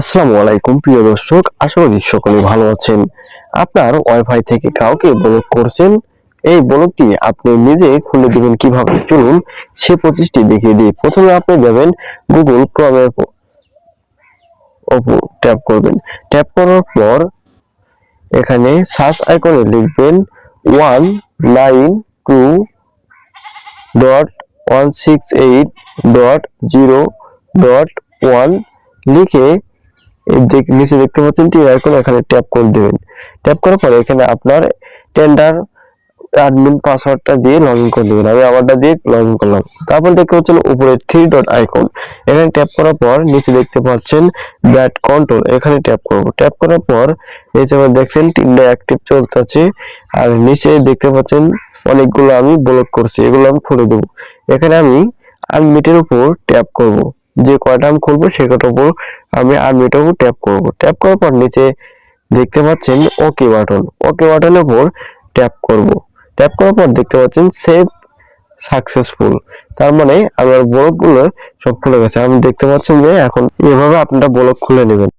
আসসালামু আলাইকুম, প্রিয় দর্শক। আশা করি সকলে ভালো আছেন। আপনার ওয়াইফাই থেকে কাউকে ব্লক করছেন, এই ব্লকটি আপনি নিজে খুলে দিবেন কীভাবে? চলুন সে পঁচিশটি দেখিয়ে দিই। প্রথমে আপনি যাবেন গুগল ক্রমের ওপর ট্যাপ করবেন। ট্যাপ করার পর এখানে সার্চ আইকনে লিখবেন one nine two dot one six eight dot zero dot one লিখে যে নিচে দেখতে পাচ্ছেন টি আইকন, এখানে ট্যাপ করে দেবেন। ট্যাপ করার পরে এখানে আপনার টেন্ডার অ্যাডমিন পাসওয়ার্ডটা দিয়ে লগ ইন করে দেবেন। আমি আমারটা দিয়ে লগ ইন করলাম। তারপর দেখতে পাচ্ছেন উপরে থ্রি ডট আইকন এখানে ট্যাপ করার পর নিচে দেখতে পাচ্ছেন ব্যাট কন্ট্রোল এখানে ট্যাপ করব। ট্যাপ করার পর নিচে আবার দেখছেন তিনটা অ্যাক্টিভ চলতেছে। আর নিচে দেখতে পাচ্ছেন অনেকগুলো আমি ব্লক করছি। এগুলো আমি খুলে দেবো। এখানে আমি আনমিটের উপর ট্যাপ করব। যে কয়টা আমি খুলবো, সে কটার উপর আমি আর্মিটার উপর ট্যাপ করব। ট্যাপ করার পর নিচে দেখতে পাচ্ছেন ওকে বাটন ওকে বাটনের উপর ট্যাপ করব। ট্যাপ করার পর দেখতে পাচ্ছেন সেভ সাকসেসফুল তার মানে আমার ব্লকগুলো সব খুলে গেছে। আমি দেখতে পাচ্ছেন যে এখন এভাবে আপনারা ব্লক খুলে নেবেন।